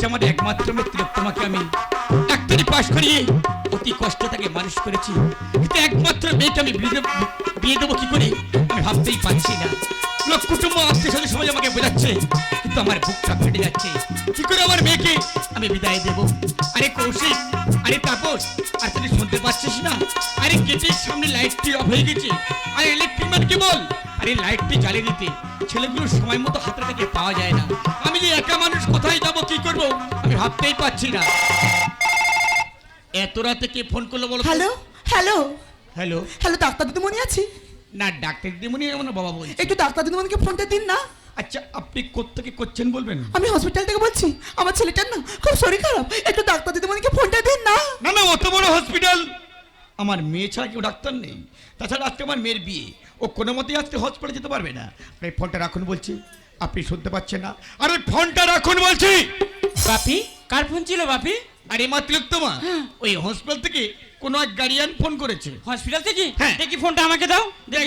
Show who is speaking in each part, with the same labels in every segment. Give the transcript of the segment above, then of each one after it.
Speaker 1: যে আমার একমাত্র মেয়ে তিলোত্তমাকে আমি ডাক্তারি পাশ করিয়ে অতি কষ্টে তাকে মানুষ করেছি। কিন্তু একমাত্র মেয়েকে আমি বিয়ে দেবো কি করে? আমি ভাবতেই পারছি না। লোক কুটুম্ব আত্মীয় স্বজন আমাকে বোঝাচ্ছে, কিন্তু আমার বুকটা ফেটে যাচ্ছে। কি করে আমার মেয়েকে আমি বিদায় দেব? আরে কৌশিক, আরে তাপস, আর তুমি শুনতে পাচ্ছিস না? আরে গেটের সামনে লাইটটি অফ হয়ে গেছে। আরে ইলেকট্রিক বল? আরে লাইটটি জ্বালিয়ে দিতে। ছেলেগুলো সময় মতো হাতের কাছে পাওয়া যায় না। আমি যে একা মানুষ কোথায় যাব কি করব? আমি ভাবতেই পারছি না। এত রাতে কে ফোন করল বলো
Speaker 2: hello hello.
Speaker 1: Hello.
Speaker 2: Hello doctor দিদিমণি আছি।
Speaker 1: না ডাক্তার দিদিমণি এমন বাবা বলছি।
Speaker 2: একটু ডাক্তার দিদিমণিকে ফোনটা দিন না।
Speaker 1: আচ্ছা আপনি কোত্থেকে করছেন বলবেন?
Speaker 2: আমি হসপিটাল থেকে বলছি আমার ছেলেটার না খুব শরীর খারাপ। একটু ডাক্তার দিদিমণিকে ফোনটা দিন না।
Speaker 1: না না অত বড় হসপিটাল আমার মেয়ে ছাড়া কেউ ডাক্তার নেই। তাছাড়া আজকে আমার মেয়ের বিয়ে। ও কোনো মতেই আজকে হসপিটালে যেতে পারবে না। আপনি ফোনটা রাখুন বলছি। আপনি শুনতে পাচ্ছেন না। আরে ফোনটা রাখুন বলছি।
Speaker 3: বাপি? কার ফোন ছিল বাপি?
Speaker 1: আরে মা তিলোত্তমা ওই হসপিটাল থেকে কোনো এক গার্ডিয়ান ফোন করেছে।
Speaker 3: হসপিটাল থেকে?
Speaker 1: হ্যাঁ।
Speaker 3: দেখি ফোনটা আমাকে দাও।
Speaker 1: দেখ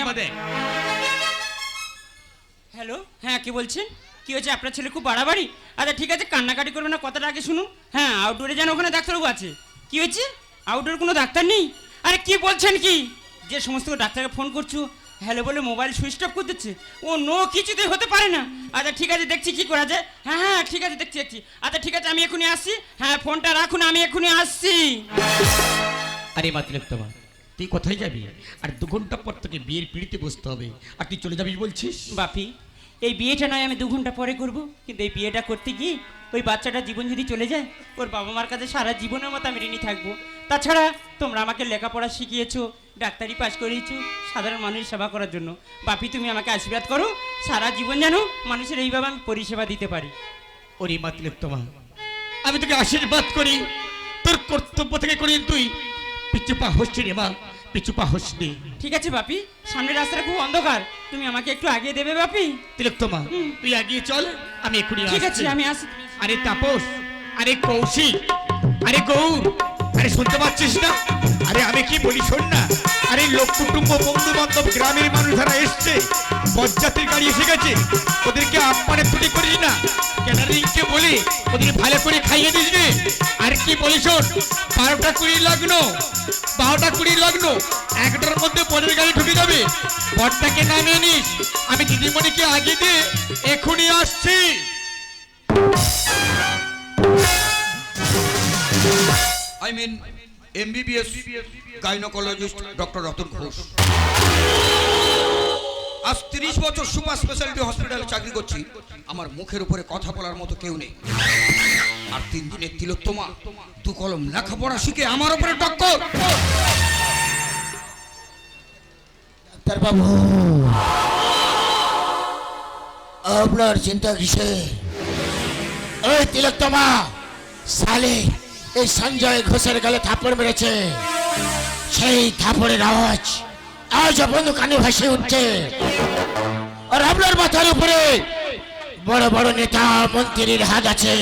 Speaker 3: হ্যালো হ্যাঁ কে বলছেন? কি হয়েছে? আপনার ছেলে খুব বাড়াবাড়ি? আচ্ছা ঠিক আছে কান্নাকাটি করবে না কথাটা আগে শুনুন। হ্যাঁ আউটডোরে যেন ওখানে ডাক্তারবাবু আছে। কি হয়েছে? আউটডোর কোনো ডাক্তার নেই? আরে কি বলছেন কি? যে সমস্ত ডাক্তারকে ফোন করছ হ্যালো বলে মোবাইল সুইচ অফ করে দিচ্ছে। ও নো কিছুতেই হতে পারে না। আচ্ছা ঠিক আছে দেখছি কি করা যায়। হ্যাঁ হ্যাঁ ঠিক আছে দেখছি দেখছি। আচ্ছা ঠিক আছে আমি এখনই আসছি। হ্যাঁ ফোনটা রাখুন আমি এখনই আসছি।
Speaker 1: আরে মা তিলোত্তমা তুই কোথায় যাবি? আর দু ঘণ্টা পর তোকে বিয়ের পিড়িতে বসতে হবে। আর তুই চলে যাবি বলছিস?
Speaker 3: বাপি এই বিয়েটা নয় আমি দু ঘণ্টা পরে করব। কিন্তু এই বিয়েটা করতে গিয়ে ওই বাচ্চাটা জীবন যদি চলে যায় ওর বাবা মার কাছে সারা জীবনের মতো আমি ঋণী থাকব। তাছাড়া তোমরা আমাকে লেখাপড়া শিখিয়েছো ডাক্তারি পাশ করিয়েছো সাধারণ মানুষের সেবা করার জন্য। বাপি তুমি আমাকে আশীর্বাদ করো সারা জীবন যেন মানুষের এইভাবে আমি পরিষেবা দিতে পারি।
Speaker 1: ওরে তিলোত্তমা আমি তোকে আশীর্বাদ করি। তোর কর্তব্য থেকে করি তুই। পিছু পা হসছি রে মা পিছু পা হসনি
Speaker 3: ঠিক আছে বাপি সামনের রাস্তাটা খুব অন্ধকার। তুমি আমাকে একটু আগিয়ে দেবে বাপি?
Speaker 1: তিলোত্তমা তুই এগিয়ে চল আমি এক্ষুনি
Speaker 3: ঠিক আছে আমি আসি
Speaker 1: আরে তাপস, আরে কৌশিক, আরে গৌর, আরে শুনতে পাচ্ছিস না? আরে আমি কি বলি শোন না, আরে লোক কুটুম্ব বন্ধু বান্ধব গ্রামের মানুষ যারা এসছে বরযাত্রীর গাড়ি এসে গেছে, ওদেরকে আপ্পানে তুলি করিস না। ক্যাটারিংকে বলি ওদের ভালো করে খাইয়ে দিস রে। আর কি বলি শোন, বারোটা কুড়ি লগ্ন বারোটা কুড়ি লগ্ন একটার মধ্যে পরের গাড়ি ঢুকে যাবে। বরটাকে নামিয়ে নিস। আমি দিদিমণিকে আগে দিয়ে এখনই আসছি।
Speaker 4: I mean MBBS gynaecologist doctor Ratan Ghosh আজ তিরিশ বছর সুপার স্পেশালিটি হসপিটালে চাকরি করছি। আমার মুখের উপরে কথা বলার মতো কেউ নেই। আর তিন দিনের তিলোত্তমা, দু কলম লেখাপড়া শিখে আমার উপরে টক্কর।
Speaker 5: ডাক্তারবাবু, আপনার চিন্তা কিসে ওই তিলোত্তমা সালে এই সঞ্জয় ঘোষের গালে থাপড় মেরেছে। সেই থাপড়ের আওয়াজ আজ বন্ধু কানে ভাসে উঠছে। আর মাথার উপরে বড় বড় নেতা মন্ত্রীর হাত আছে।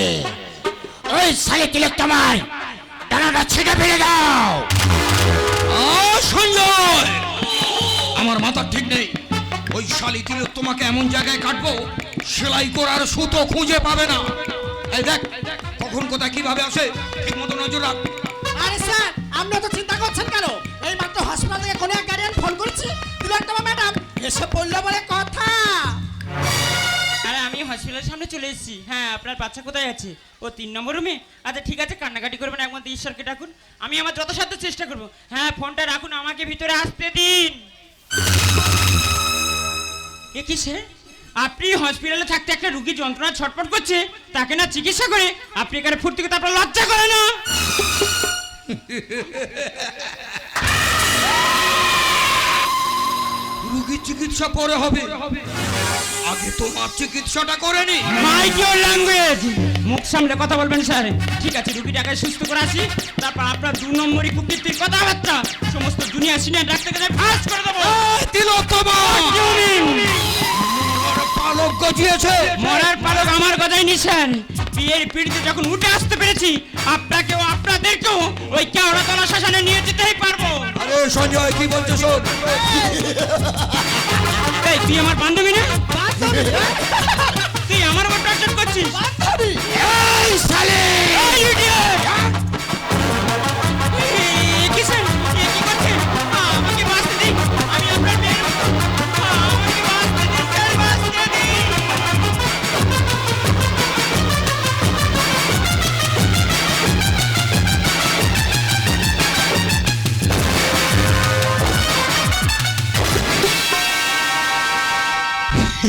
Speaker 5: ওই সালে তিলোত্তমায় ডানাটা ছেড়ে ফেলে দাও।
Speaker 4: সঞ্জয়! আমার মাথা ঠিক নেই। ওই শালি তিলোত্তমাকে এমন জায়গায় কাটবো, সেলাই করার সুতো খুঁজে পাবে না। এই দেখ কখন কোথায় কীভাবে আসে ঠিক মতো নজর রাখ।
Speaker 6: আরে স্যার আপনি তো চিন্তা করছেন কেন? এই মাত্র হসপিটাল থেকে কোনো এক গার্ডিয়ান ফোন করছি। তিলোত্তমা ম্যাডাম এসে বলল বলে কথা।
Speaker 3: আরে আমি হসপিটালের সামনে চলে এসেছি। হ্যাঁ আপনার বাচ্চা কোথায় আছে? ও তিন নম্বর রুমে আচ্ছা ঠিক আছে কান্নাকাটি করবেন একমাত্র ঈশ্বরকে ডাকুন। আমি আমার যথাসাধ্য চেষ্টা করব। হ্যাঁ ফোনটা রাখুন আমাকে ভিতরে আসতে দিন। এ কিসে আপনি হসপিটালে থাকতে একটা রুগী যন্ত্রণা ছটফট করছে তাকে না চিকিৎসা করে আপনি এখানে ফুর্তি করতে আপনার লজ্জা করে না।
Speaker 4: রুগীর চিকিৎসা পরে হবে। আগে তোমার চিকিৎসাটা করে নি।
Speaker 3: মাইক ইউর ল্যাঙ্গুয়েজ মুখ সামলে কথা বলবেন স্যার। ঠিক আছে রুগীটাকে সুস্থ করে আসি। তারপর আপনার দু নম্বরই কুকীর্তির কথাবার্তা। সমস্ত জুনিয়র সিনিয়র ডাক্তারকে ফাঁস করে দেবো।
Speaker 4: তিলোত্তমা? পালক গজিয়েছে।
Speaker 3: মরার পালক আমার কথাই নিছেন। বিয়ের পিড়িতে যখন উঠে আসতে পেরেছি আপনাকেও আপনাদেরকেও ওই কেওড়া তলা শ্মশানে নিয়ে যেতেই পারব।
Speaker 4: আরে সঞ্জয় কি বলছো শোন?
Speaker 3: এই তুই আমার বান্ধবী না? তুই আমার উপর টর্চার করছিস?
Speaker 5: এই শালি!
Speaker 3: এই idiot!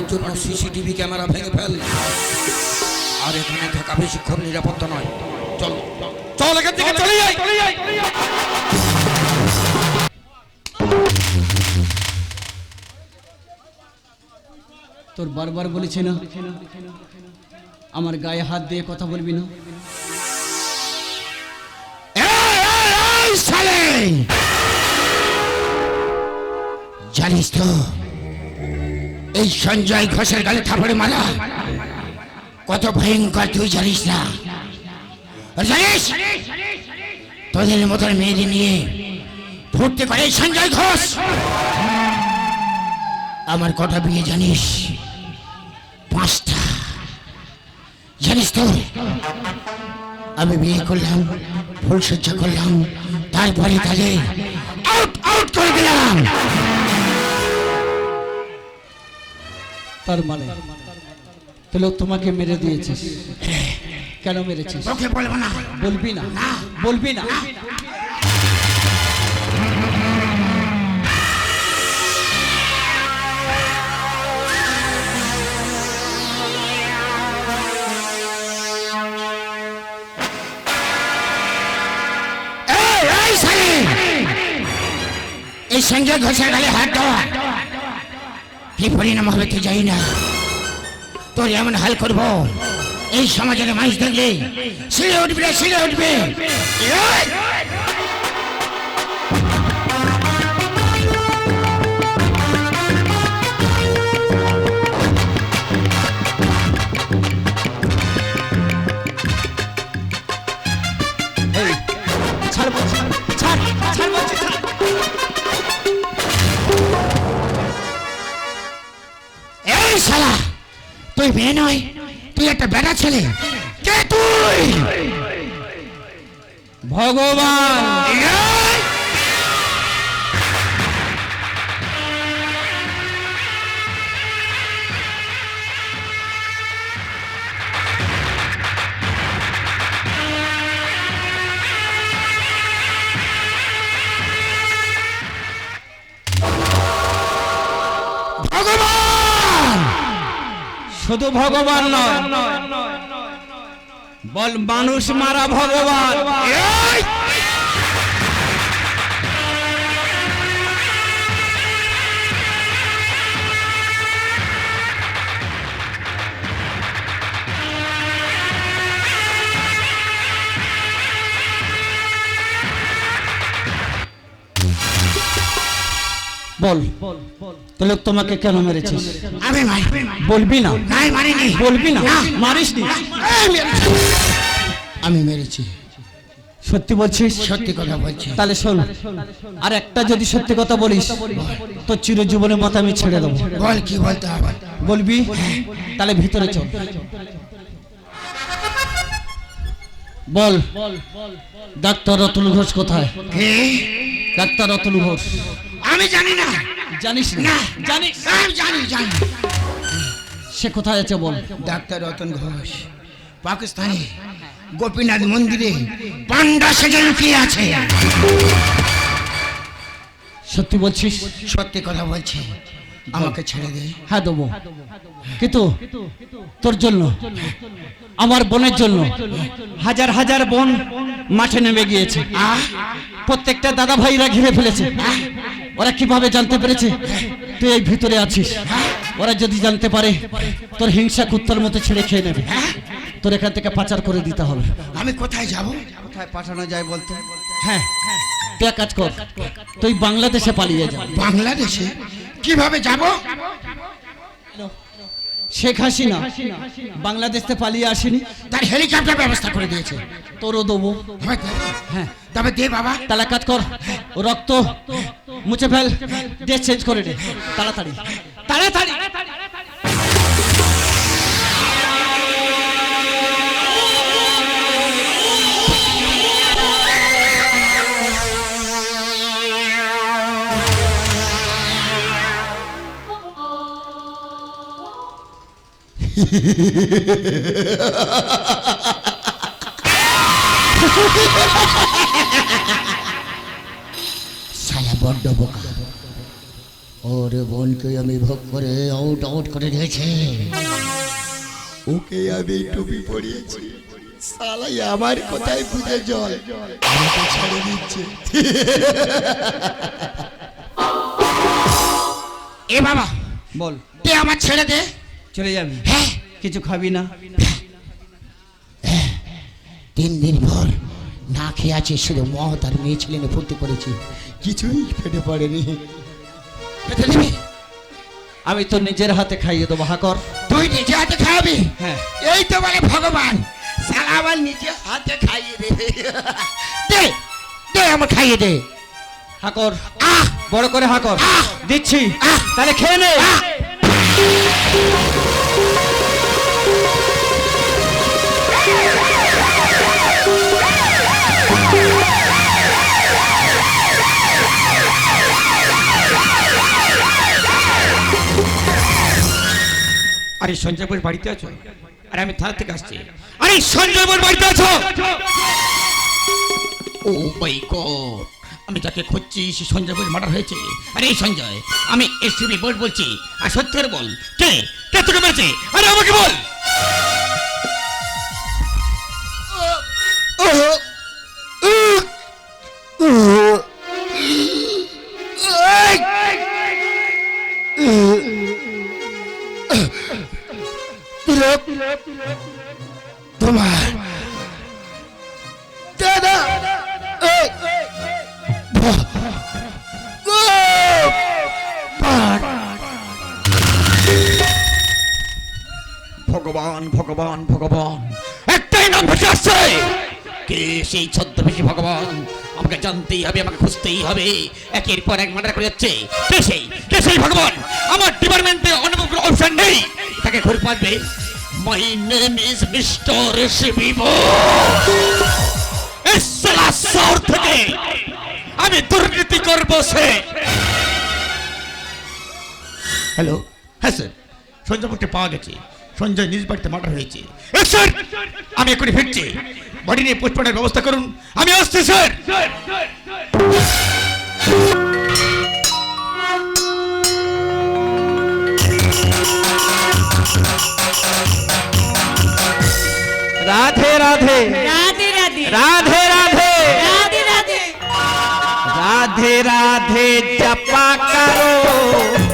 Speaker 4: লুটপাটের জন্য সিসিটিভি ক্যামেরা ভেঙে ফেল। আর এখানে থাকা বেশিক্ষণ নিরাপত্তা নয়। চল। চল এখান থেকে চলে যাই।
Speaker 7: তোর বারবার বলেছে না আমার গায়ে হাত দিয়ে কথা বলবি না!
Speaker 5: জানিস তো এই সঞ্জয় ঘোষের গালে থাপড়ে মারা। কত ভয়ঙ্কর, তুই জানিস না। জানিস? তোদের মতন মেয়েদের নিয়ে ফুটতে পারে সঞ্জয় ঘোষ। আমার কটা বিয়ে জানিস? পাঁচটা। জানিস তো? আমি বিয়ে করলাম ফুলসজ্জা করলাম, তারপরে তাদের আউট আউট করে দিলাম।
Speaker 7: তার মানে। তাহলে তোমাকে মেরে দিয়েছিস। কেন মেরেছিস?
Speaker 5: বলব না।
Speaker 7: বলবি না। বলবি না।
Speaker 5: এই, সঞ্জয় ঘোষের গালে হাত দেওয়া। কি পরিণাম হবে তুই যাই না। তোর এমন হাল করব, এই সমাজের মানুষ দেখলে সিঁড়ে উঠবে না সিঁড়ে উঠবে একটা বেড়া ছেলে। কে তুই?
Speaker 7: ভগবান! শুধু ভগবান নয়। বল মানুষ মারা ভগবান।
Speaker 5: এই!
Speaker 7: বল। তাহলে তোমাকে কেন মেরেছিস?
Speaker 5: আমি মারি
Speaker 7: বলবি না।
Speaker 5: নাই মারিনি।
Speaker 7: বলবি না। মারিস
Speaker 5: আমি মেরেছি।
Speaker 7: সত্যি বলছিস?
Speaker 5: সত্যি কথা বলছি।
Speaker 7: তাহলে শোন আর একটা যদি সত্যি কথা বলিস তো চিরজীবনের মতো আমি ছেড়ে দেবো।
Speaker 5: বল কি বলতে হবে?
Speaker 7: বলবি? তাহলে ভিতরে চল। বল ডাক্তার অতুল ঘোষ কোথায়?
Speaker 5: কে?
Speaker 7: ডাক্তার অতুল ঘোষ।
Speaker 5: আমি জানি না।
Speaker 7: জানিস না। জানিস?
Speaker 5: জানি জানি।
Speaker 7: সে কোথায় আছে বল?
Speaker 5: ডাক্তার রতন ঘোষ পাকিস্তানে গোপীনাথ মন্দিরে পান্ডা সেজে লুকিয়ে আছে।
Speaker 7: সত্যি বলছিস?
Speaker 5: সত্যি কথা বলছি। আমাকে ছেড়ে দে।
Speaker 7: হ্যাঁ দেবো। কিন্তু তোর জন্য আমার বোনের জন্য হাজার হাজার বোন মাঠে নেমে গিয়েছে। প্রত্যেকটা দাদা ভাইরা ঘিরে ফেলেছে। ওরা কীভাবে জানতে পেরেছে? তুই এই ভিতরে আছিস। ওরা যদি জানতে পারে তোর হিংসা কুত্তর মতো ছেড়ে খেয়ে নেবে। তোর এখান থেকে পাচার করে দিতে হবে।
Speaker 5: আমি কোথায় যাব?
Speaker 7: কোথায় পাঠানো যায় বলতে? হ্যাঁ তুই এক কাজ কর। তুই বাংলাদেশে পালিয়ে যা।
Speaker 5: বাংলাদেশে? কীভাবে যাব?
Speaker 7: শেখ হাসিনা বাংলাদেশ থেকে পালিয়ে আসেনি
Speaker 5: তার হেলিকপ্টার ব্যবস্থা করে দিয়েছে।
Speaker 7: তোরও দেবো। হ্যাঁ
Speaker 5: তবে দে বাবা।
Speaker 7: তাহলে কাজ কর। রক্ত মুছে ফেল। দেশ চেঞ্জ করে দে। তাড়াতাড়ি। তাড়াতাড়ি।
Speaker 5: সালা বড্ড বোকা। ওর বোনকে আমি ভোগ করে আউট আউট করে দিয়েছে ওকে আমি টুপি পরিয়েছি। সালাই আমার কোথায় বুঝে জল। আমাকে ছেড়ে দিচ্ছে। এ বাবা
Speaker 7: বল।
Speaker 5: দে আমার ছেড়ে দে।
Speaker 7: চলে যাবি।
Speaker 5: হ্যাঁ।
Speaker 7: কিছু খাবি না।
Speaker 5: তিন দিন পর না খেয়ে আছি শুধু মত আর মেয়ে ছেলে ফুর্তি করেছি। কিছুই ফেটে পড়েনি
Speaker 7: আমি তো নিজের হাতে খাইয়ে দেবো হাকর
Speaker 5: তুই নিজে হাতে খাওয়াবি?
Speaker 7: হ্যাঁ।
Speaker 5: এই তো বলে ভগবান সালা আমার নিজে হাতে খাইয়ে দে। দে দে আমার খাইয়ে দে।
Speaker 7: হাকর
Speaker 5: আহ!
Speaker 7: বড় করে হাকর! দিচ্ছি। তাহলে খেয়ে নে!
Speaker 1: আরে সঞ্জয় বাড়িতে আছো? আরে আমি থানা থেকে আসছি। আরে সঞ্জয় বাড়িতে আছো? ও মাই গড আমি যাকে খুঁজছি, সে সঞ্জয় বোস মার্ডার হয়েছে। আরে, এই সঞ্জয়, আমি এসিবি বোস বলছি, আর সত্যি করে বল, কে? কে তোকে মেরেছে? আরে, আমাকে বল!
Speaker 5: তোমার
Speaker 1: ভগবান ভগবান। একটাই নাম ভেসে আসছে। কে সেই ছদ্মবেশী ভগবান? আমাকে জানতেই হবে, আমাকে খুঁজতেই হবে। একের পর এক মার্ডার করে যাচ্ছে। কে সেই? কে সেই ভগবান? আমার ডিপার্টমেন্টে অন্য কোনো অপশন নেই। তাকে ঘুরে পাবে। মাই নেম ইজ মিস্টার শিবিব শহর থেকে আমি দুর্নীতি করব সে। হ্যালো হ্যাঁ স্যার সঞ্জয়পুরকে পাওয়া গেছে। সঞ্জয় নিজ বাড়িতে মার্ডার হয়েছে। স্যার আমি এখনই ফিরছি। বডি নিয়ে পোস্টমর্টমের ব্যবস্থা করুন। আমি আসছি স্যার
Speaker 7: রাধে। রাধে
Speaker 3: রাধে। রাধে
Speaker 7: রাধে। রাধে
Speaker 3: রাধে। রাধে রাধে জপা করো।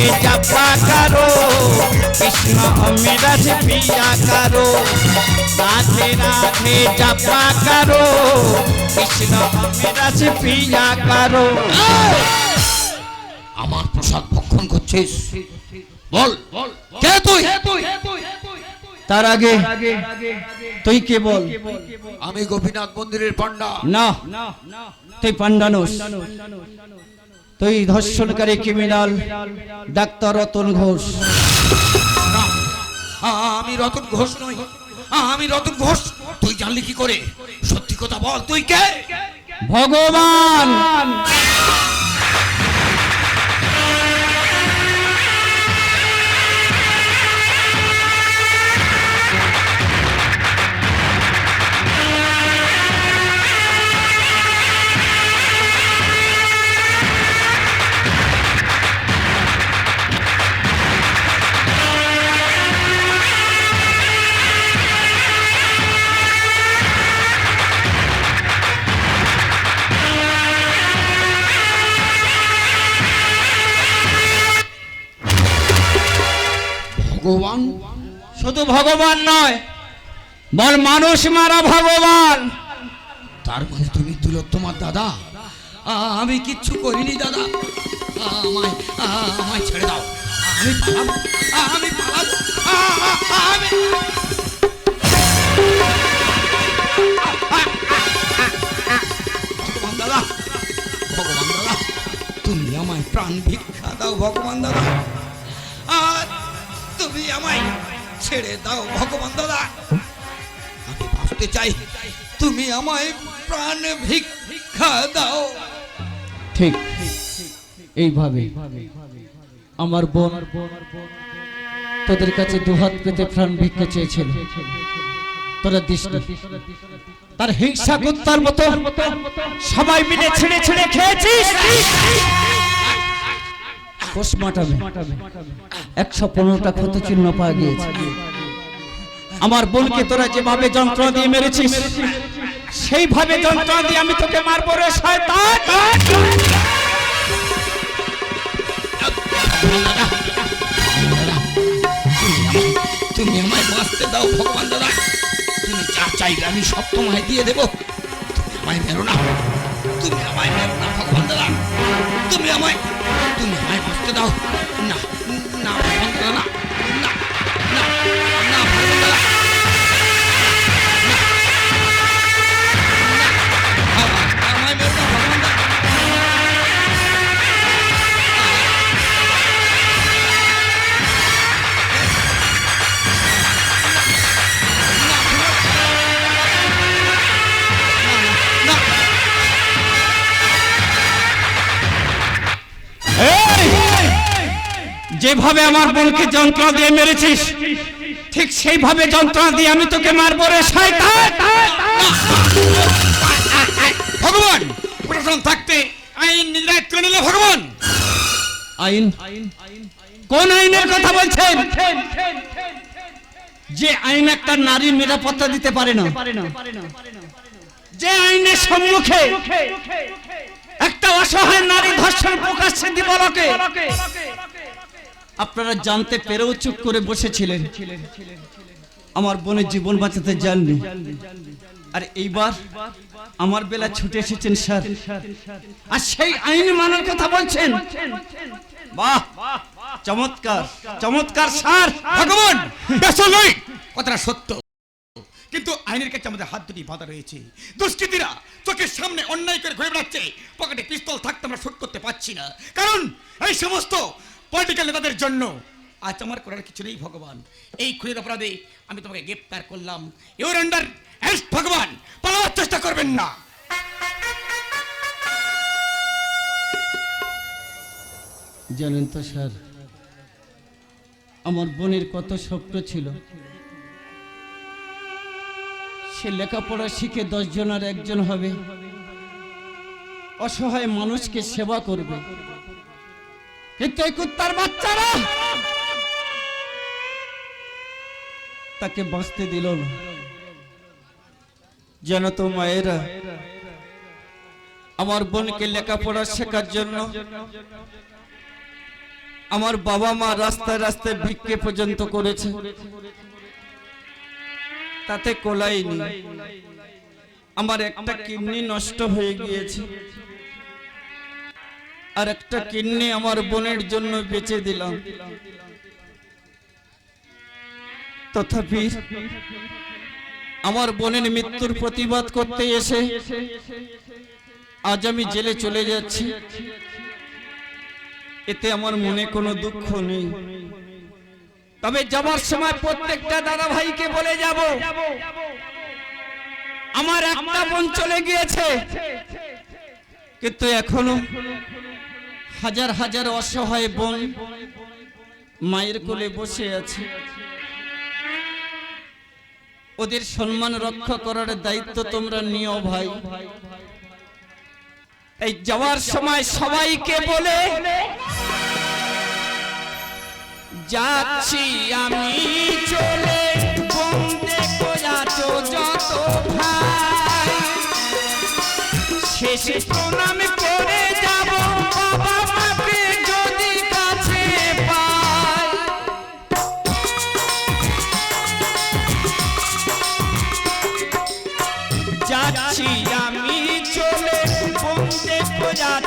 Speaker 3: রাধে জপা করো কৃষ্ণ অমৃত
Speaker 8: পিয়া করো রাধে রাধে জপা করো কৃষ্ণ অমৃত পিয়া করো।
Speaker 4: আমার প্রসাদ ভক্ষণ করছিস? বল। কে তুই?
Speaker 7: তার আগে তুই কে বল?
Speaker 4: আমি গোপীনাথ মন্দিরের পান্ডা
Speaker 7: না। তুই পান্ডানুস তুই ধর্ষণকারী ক্রিমিনাল ডাক্তার রতন ঘোষ।
Speaker 4: আমি রতন ঘোষ নই। আমি রতন ঘোষ। তুই জানলি কি করে? সত্যি কথা বল তুই কে?
Speaker 7: ভগবান!
Speaker 4: ভগবান।
Speaker 7: শুধু ভগবান নয়, বল মানুষ মারা ভগবান।
Speaker 4: তার মানে তুমি তোমার দাদা। আমি কিচ্ছু করিনি দাদা। আমায় ছেড়ে দাও। আমি আমি আমি ভগবান দাদা ভগবান দাদা, তুমি আমায় প্রাণ ভিক্ষা দাও, ভগবান দাদা। তুমি আমায় ছেড়ে দাও ভগবান দাদা, আমি ভাবতে চাই তুমি আমায় প্রাণ ভিক্ষা দাও।
Speaker 7: ঠিক, এইভাবে আমার বোন তোদের কাছে দুহাত পেতে প্রাণ ভিক্ষা চেয়েছিল। তোরা নি। তার হিংসা কুত্তার মতো সবাই মিলে ছেড়ে ছেড়ে খেয়েছিস? পোস্টমার্টামে একশো পনেরোটা ক্ষত চিহ্ন পাওয়া গিয়েছে। আমার বোনকে তোরা যেভাবে যন্ত্রণা দিয়ে মেরেছিস, সেইভাবে যন্ত্রণা দিয়ে আমি তোকে মারবো রে
Speaker 4: তুমি আমায় বাঁচতে দাও, ভগবান দাদা। তুমি যা চাইবে আমি সব তোমায় দিয়ে দেবো। তুমি আমায় মেরো না। তুমি আমায় মেরো না, ভগবান দাদা। তুমি আমায় তুমি আমায় বাঁচতে দাও। না না না না।
Speaker 7: যেভাবে আমার বোনকে যন্ত্রণা দিয়ে মেরেছিস ঠিক সেইভাবে যন্ত্রণা দিয়ে আমি তোকে মারবো রে শয়তান।
Speaker 1: ভগবান প্রশাসন থাকতে আইন নির্ণয় করে নিল ভগবান।
Speaker 7: আইন? কোন আইনের কথা বলছেন? যে আইন একটা নারীর নিরাপত্তা দিতে পারে না। যে আইনের সম্মুখে একটা অসহায় নারী ধর্ষণ প্রকাশ্যে দিবলকে আপনারা জানতে পেরেও চুপ করে বসেছিলেন। আমার বোনের জীবন বাঁচাতে জাননি আর এইবার আমার বেলা ছুটে এসেছেন স্যার। আর সেই আইন মানার কথা বলছেন। বাহ, চমৎকার চমৎকার স্যার।
Speaker 1: ভগবান! কথাটা সত্য। কিন্তু আইনের কাছে আমাদের হাত দুটি বাধা রয়েছে। দুষ্কৃতীরা চোখের সামনে অন্যায় করে ঘুরে বেড়াচ্ছে। পকেটে পিস্তল থাকতে আমরা শুট করতে পারছি না। কারণ এই সমস্ত পলিটিক্যাল নেতাদের জন্য। আজ আমার করার কিছু নেই, ভগবান। এই খুনের অপরাধে আমি তোমাকে গ্রেপ্তার করলাম। ইউর আন্ডার অ্যারেস্ট ভগবান, পালাবার চেষ্টা করবেন না।
Speaker 7: জানেন তো স্যার, আমার বোনের কত স্বপ্ন ছিল। সে লেখাপড়া শিখে দশ জনের একজন হবে। অসহায় মানুষকে সেবা করবে। তাকে বাঁচতে দিল না। যেন তো মায়েরা আমার বোনকে লেখাপড়া শেখার জন্য আমার বাবা মা রাস্তায় রাস্তায় ভিক্ষে পর্যন্ত করেছে। তাতে কোলাইনি আমার একটা কিডনি নষ্ট হয়ে গিয়েছে। আর একটা কিডনি আমার বোনের জন্য বেঁচে দিলাম। তথাপি আমার বোনের মৃত্যুর প্রতিবাদ করতে এসে আজ আমি জেলে চলে যাচ্ছি। এতে আমার মনে কোনো দুঃখ নেই। তবে যাবার সময় প্রত্যেকটা দাদা ভাইকে বলে যাব। আমার একটা বোন চলে গিয়েছে। কিন্তু এখনও হাজার হাজার অসহায় বোন মায়ের কোলে বসে আছে। ওদের সম্মান রক্ষা করার দায়িত্ব তোমরা নিও ভাই। এই যাওয়ার সময় সবাইকে বলে, যাচ্ছি আমি চলে যত ভাই। শেষে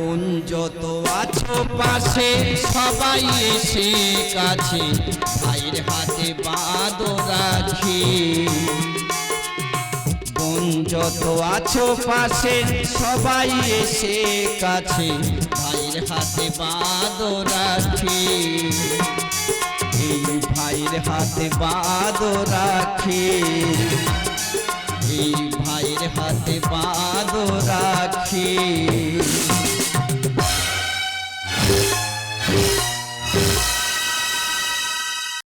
Speaker 7: বোন যত আছো পাশে, সবাই এসে কাছে। ভাইয়ের হাতে বাঁধো রাখি। বোন যত আছো পাশে, সবাই এসে কাছে। ভাইয়ের হাতে বাঁধো রাখি। এই ভাইয়ের হাতে বাঁধো রাখি। এই ভাইয়ের হাতে বাঁধো রাখি।